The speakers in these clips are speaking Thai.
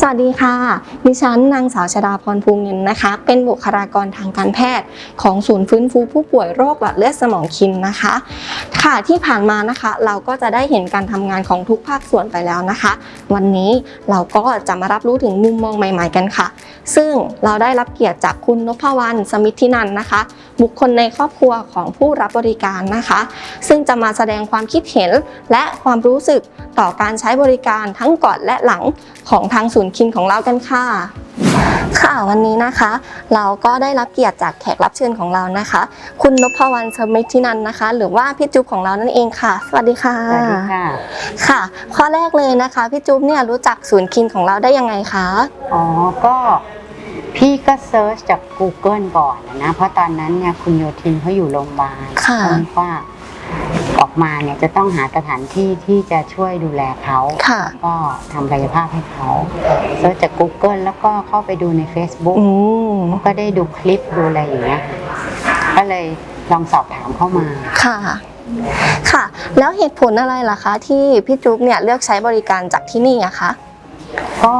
สวัสดีค่ะ ดิฉันนางสาวชดาพรภูมินินนะคะ เป็นบุคลากรทางการแพทย์ ของศูนย์ฟื้นฟูผู้ป่วยโรคหลอดเลือดสมองคินนะคะ ค่ะที่ผ่านมานะคะ เราก็จะได้เห็นการทำงานของทุกภาคส่วนไปแล้วนะคะ วันนี้เราก็จะมารับรู้ถึงมุมมองใหม่ ๆ กันค่ะ ซึ่งเราได้รับเกียรติจากคุณนพวรรณสมิทธินันท์นะคะบุคคลในครอบครัวของผู้รับบริการนะคะ ซึ่งจะมาแสดงความคิดเห็นและความรู้สึกต่อการใช้บริการทั้งก่อนและหลังของทางศูนย์คินของเรากันค่ะค่ะวันนี้นะคะ เราก็ได้รับเกียรติจากแขกรับเชิญของเรานะคะ คุณนพวรรณสมิทธินันท์นะคะ หรือว่าพี่จุ๊บของเรานั่นเองค่ะ สวัสดีค่ะสวัสดีค่ะ ค่ะ ข้อแรกเลยนะคะพี่จุ๊บเนี่ยรู้จักศูนย์คินของเราได้ยังไงคะอ๋อก็ พี่ก็เซิร์ชจาก Google ก่อนนะ เพราะตอนนั้นเนี่ยคุณโยทินเขาอยู่โรงพยาบาลค่ะเขาคิดว่าออกมาเนี่ยจะต้องหาสถานที่ที่จะช่วยดูแลเขาค่ะ ก็ทำกายภาพให้เขาเซิร์ชจาก Google แล้วก็เข้าไปดูใน Facebook อืมก็ได้ดูคลิปดูอะไรอย่างเงี้ยก็เลยลองสอบถามเข้ามา ค่ะ ค่ะ แล้วเหตุผลอะไรล่ะคะ ที่พี่จุ๊บเนี่ยเลือกใช้บริการจากที่นี่อะคะ ก็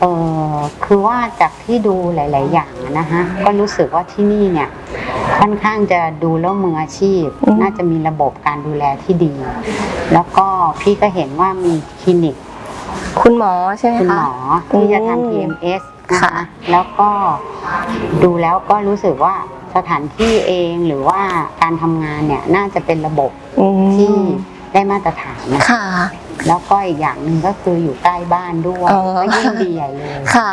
เออคือว่าจากที่ดูหลาย ๆ อย่างอะนะคะก็รู้สึกว่าที่นี่เนี่ยค่อนข้างจะดูแล้วมืออาชีพอืมน่าจะมีระบบการดูแลที่ดี แล้วก็พี่ก็เห็นว่ามีคลินิก คุณหมอใช่ไหมคุณหคะมอที่จะอืมทำ TMS นะค่ะคะแล้วก็ดูแล้วก็รู้สึกว่าสถานที่เองหรือว่าการทำงานเนี่ยน่าจะเป็นระบบอืมที่ได้มาตรฐานนะค่ะ แล้วก็อีกอย่างหนึ่งก็คืออยู่ใกล้บ้านด้วยอ๋อ ก็ยิ่งดีใหญ่เลย ค่ะ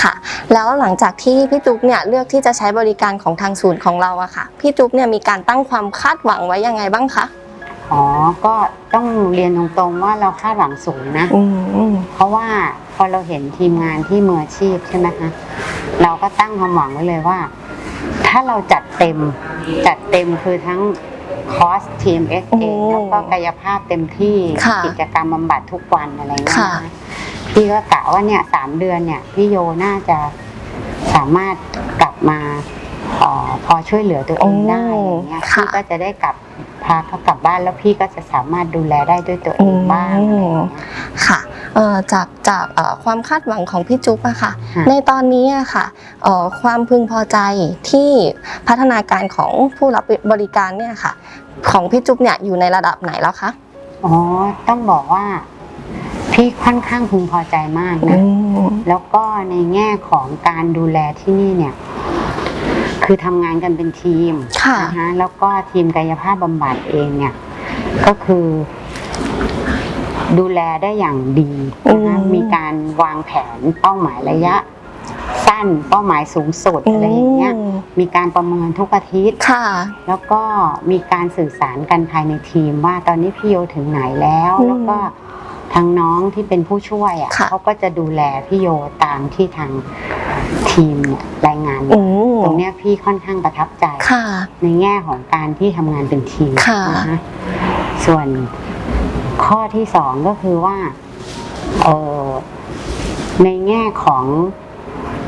ค่ะ แล้วหลังจากที่พี่จุ๊บเนี่ยเลือกที่จะใช้บริการของทางศูนย์ของเราอะค่ะ พี่จุ๊บเนี่ยมีการตั้งความคาดหวังไว้ยังไงบ้างคะ อ๋อ ก็ต้องเรียนตรงๆว่าเราคาดหวังสูงนะ อืม เพราะว่าพอเราเห็นทีมงานที่มืออาชีพใช่ไหมคะเราก็ตั้งความหวังไว้เลยว่า ถ้าเราจัดเต็มจัดเต็มคือทั้ง คอร์สทีมเอสเองแล้วก็กายภาพเต็มที่ค่ะกิจกรรมบำบัดทุกวันอะไรเงี้ยค่ะนะพี่ก็กะว่าเนี่ยสามเดือนเนี่ยพี่โยน่าจะสามารถกลับมาเออพอช่วยเหลือตัวเองได้อย่างเงี้ยค่ะพี่ก็จะได้กลับ พาเขากลับบ้านแล้วพี่ก็จะสามารถดูแลได้ด้วยตัวเองบ้างอะไรอย่างเงี้ย ค่ะเอ่อจากจากเอ่อความคาดหวังของพี่จุ๊บอะค่ะ ค่ะ ในตอนนี้อะค่ะเอ่อความพึงพอใจที่พัฒนาการของผู้รับบริการเนี่ยค่ะ ของพี่จุ๊บเนี่ยอยู่ในระดับไหนแล้วคะอ๋อต้องบอกว่า พี่ค่อนข้างพึงพอใจมากนะแล้วก็ในแง่ของการดูแลที่นี่เนี่ย คือทำงานกันเป็นทีมค่ะนะคะแล้วก็ทีมกายภาพบำบัดเองเนี่ย ก็คือ ดูแลได้อย่างดีนะคะอืมมีการวางแผนเป้าหมายระยะ สั้นเป้าหมายสูงสุดอะไรอย่างเงี้ยมมีการประเมินทุกอาทิตย์ค่ะ แล้วก็มีการสื่อสารกันภายในทีมว่าตอนนี้พี่โยถึงไหนแล้วอืมแล้วก็ทางน้องที่เป็นผู้ช่วยอะค่ะเขาก็จะดูแลพี่โยตามที่ทาง ทีมเนี่ยรายงานอืมตรงเนี้ยพี่ค่อนข้างประทับใจค่ะในแง่ของการที่ทำงานเป็นทีมค่ะนะคะส่วนข้อที่สองก็คือว่าเออในแง่ของ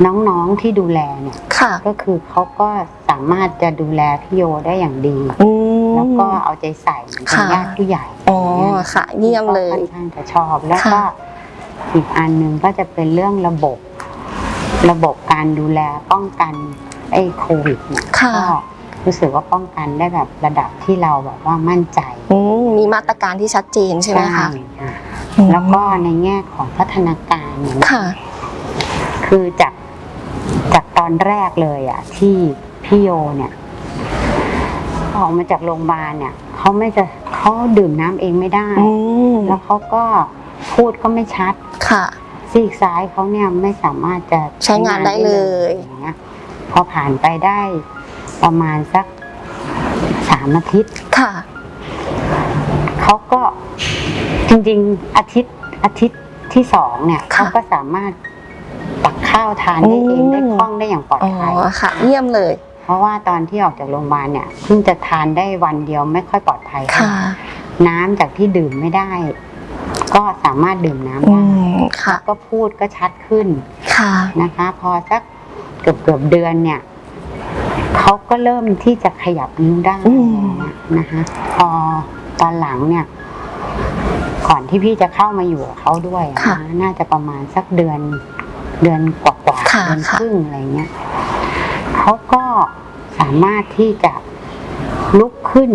น้องๆที่ดูแลเนี่ยค่ะก็คือเขาก็สามารถจะดูแลพี่โยได้อย่างดีอืมแล้วก็เอาใจใส่เป็นค่ะญาติผู้ใหญ่อ๋อค่ะ เยี่ยมเลยก็ค่อนข้างจะชอบแล้วก็ค่ะอีกอันหนึ่งก็จะเป็นเรื่องระบบ ระบบการดูแลป้องกันไอ้โควิดเนี่ยค่ะ ก็รู้สึกว่าป้องกันได้แบบระดับที่เราแบบว่ามั่นใจอืมมีมาตรการที่ชัดเจนใช่ไหมคะค่ะอืมแล้วก็ในแง่ของพัฒนาการเนี่ยค่ะ คือจากจากตอนแรกเลยอะที่พี่โยเนี่ย ออกมาจากโรงพยาบาลเนี่ยเขาไม่จะเขาดื่มน้ำเองไม่ได้ อืมแล้วเขาก็พูดก็ไม่ชัด ค่ะ ซีกซ้ายเขาเนี่ยไม่สามารถจะใช้งานได้เลยอย่างเงี้ยพอผ่านไปได้ประมาณสักสามอาทิตย์ค่ะเขาก็จริงๆอาทิตย์อาทิตย์ที่สองเนี่ยค่ะเขาก็สามารถตักข้าวทานได้เองอืมได้คล่องได้อย่างปลอดอ๋อภัยค่ะ เยี่ยมเลย เพราะว่าตอนที่ออกจากโรงพยาบาลเนี่ยเพิ่งจะทานได้วันเดียวไม่ค่อยปลอดภัยเท่าค่ะไหร่น้ำจากที่ดื่มไม่ได้ ก็สามารถดื่มน้ำอืได้มค่ะ ก็พูดก็ชัดขึ้นค่ะนะคะ พอสักเกือบเกือบๆเดือนเนี่ยเขาก็เริ่มที่จะขยับนิ้วได้อืมนะคะพอตอนหลังเนี่ย ก่อนที่พี่จะเข้ามาอยู่กับเขาด้วยอะค่ะนะน่าจะประมาณสักเดือนเดือนกว่าๆค่ะเดือนค่ะครึ่งอะไรเงี้ยเขาก็สามารถที่จะลุกขึ้น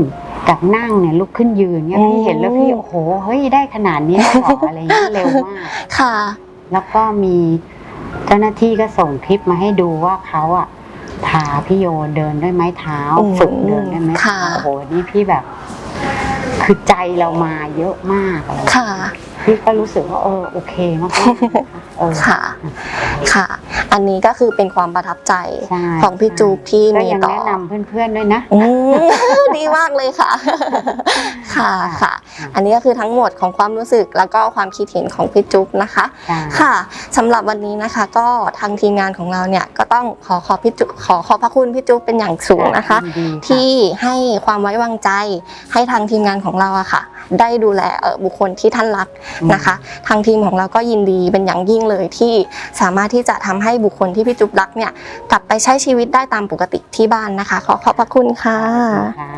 จากนั่งเนี่ยลุกขึ้นยืนเนี่ยพี่เห็นแล้วพี่โอ้โหเฮ้ยได้ขนาดนี้เลยเหรออะไรเงี้ยเร็วมากค่ะ แล้วก็มีเจ้าหน้าที่ก็ส่งคลิปมาให้ดูว่าเขาอะพาพี่โยเดินด้วยไม้เท้าอืมฝึกเดินด้วยไม้เท้าค่ะโอ้โหนี่พี่แบบ คือใจเรามาเยอะมากอะไรค่ะพี่ก็รู้สึกว่าเออโอเคมากๆนะคะเออค่ะ ค่ะ อันนี้ก็คือเป็นความประทับใจใช่ ของพี่จูบที่ก็มียังต่อ แนะนำเพื่อนๆด้วยนะ อืม ดีมากเลยค่ะ ค่ะค่ะ อันนี้ก็คือทั้งหมดของความรู้สึกแล้วก็ความคิดเห็นของพี่จุ๊บนะคะใช่ค่ะสำหรับวันนี้นะคะก็ทางทีมงานของเราเนี่ยก็ต้องขอขอบพี่จุ๊บขอขอบพระคุณพี่จุ๊บเป็นอย่างสูงนะคะ ยิดีค่ะ ที่ให้ความไว้วางใจให้ทางทีมงานของเราอะค่ะ ได้ดูแลเอ่อบุคคลที่ท่านรักนะคะ ทางทีมของเราก็ยินดีเป็นอย่างยิ่งเลยที่สามารถที่จะทำให้บุคคลที่พี่จุ๊บรักเนี่ยกลับไปใช้ชีวิตได้ตามปกติที่บ้านนะคะ ขอขอบพระคุณค่ะค่ะ